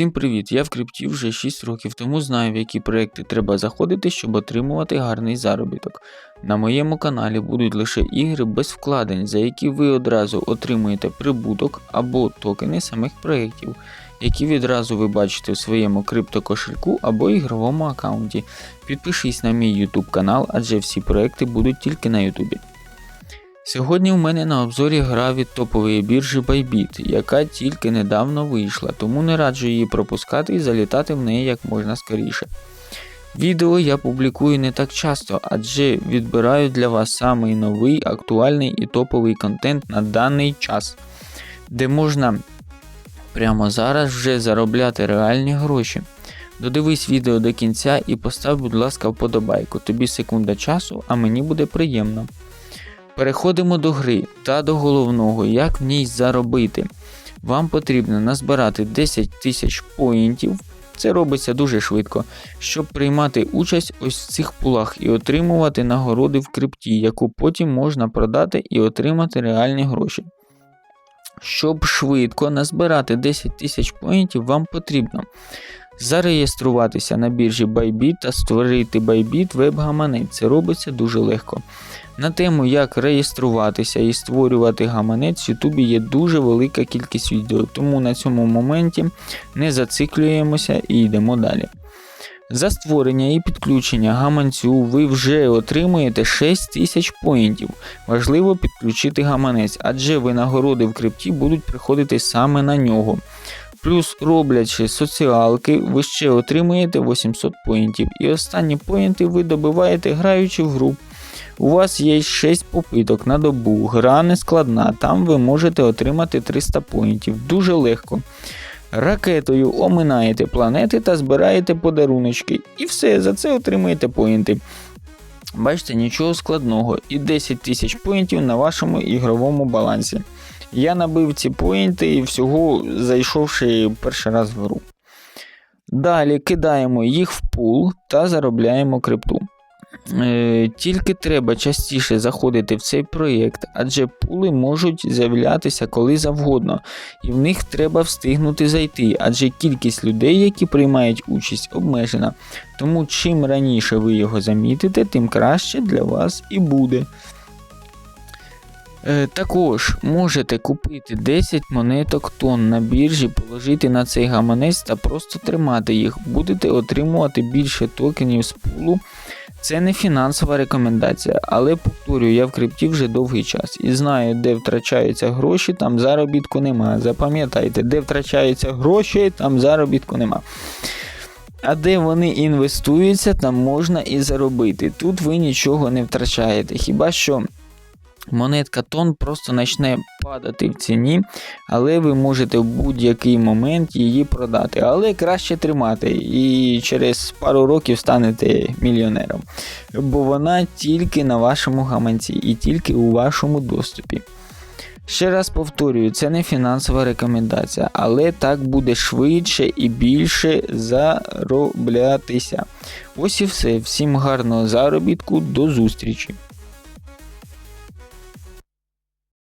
Всім привіт! Я в крипті вже 6 років, тому знаю, в які проекти треба заходити, щоб отримувати гарний заробіток. На моєму каналі будуть лише ігри без вкладень, за які ви одразу отримуєте прибуток або токени самих проєктів, які відразу ви бачите в своєму криптокошельку або ігровому аккаунті. Підпишись на мій YouTube канал, адже всі проекти будуть тільки на YouTube. Сьогодні у мене на обзорі гра від топової біржі Bybit, яка тільки недавно вийшла, тому не раджу її пропускати і залітати в неї як можна скоріше. Відео я публікую не так часто, адже відбираю для вас самий новий, актуальний і топовий контент на даний час, де можна прямо зараз вже заробляти реальні гроші. Додивись відео до кінця і постав, будь ласка, вподобайку. Тобі секунда часу, а мені буде приємно. Переходимо до гри та до головного, як в ній заробити. Вам потрібно назбирати 10 тисяч поінтів, це робиться дуже швидко, щоб приймати участь ось в цих пулах і отримувати нагороди в крипті, яку потім можна продати і отримати реальні гроші. Щоб швидко назбирати 10 тисяч поінтів, вам потрібно зареєструватися на біржі Bybit та створити Bybit веб-гаманець. Це робиться дуже легко. На тему, як реєструватися і створювати гаманець, в Ютубі є дуже велика кількість відео, тому на цьому моменті не зациклюємося і йдемо далі. За створення і підключення гаманцю ви вже отримуєте 6000 поінтів. Важливо підключити гаманець, адже винагороди в крипті будуть приходити саме на нього. Плюс роблячи соціалки, ви ще отримуєте 800 поінтів. І останні поінти ви добиваєте граючи в гру. У вас є 6 попиток на добу, гра не складна, там ви можете отримати 300 поінтів. Дуже легко. Ракетою оминаєте планети та збираєте подаруночки. І все, за це отримуєте поінти. Бачите, нічого складного. І 10 тисяч поінтів на вашому ігровому балансі. Я набив ці поінти всього зайшовши перший раз в гру. Далі кидаємо їх в пул та заробляємо крипту. Е, Тільки треба частіше заходити в цей проєкт, адже пули можуть з'являтися коли завгодно, і в них треба встигнути зайти, адже кількість людей, які приймають участь, обмежена. Тому чим раніше ви його замітите, тим краще для вас і буде. Е, Також можете купити 10 монеток тонн на біржі, положити на цей гаманець та просто тримати їх. Будете отримувати більше токенів з пулу. Це не фінансова рекомендація, але повторюю, я в крипті вже довгий час і знаю, де втрачаються гроші, там заробітку нема. Запам'ятайте, де втрачаються гроші, там заробітку нема. А де вони інвестуються, там можна і заробити. Тут ви нічого не втрачаєте. Хіба що монетка тон просто почне падати в ціні, але ви можете в будь-який момент її продати. Але краще тримати і через пару років станете мільйонером. Бо вона тільки на вашому гаманці і тільки у вашому доступі. Ще раз повторюю, це не фінансова рекомендація, але так буде швидше і більше зароблятися. Ось і все. Всім гарного заробітку, до зустрічі!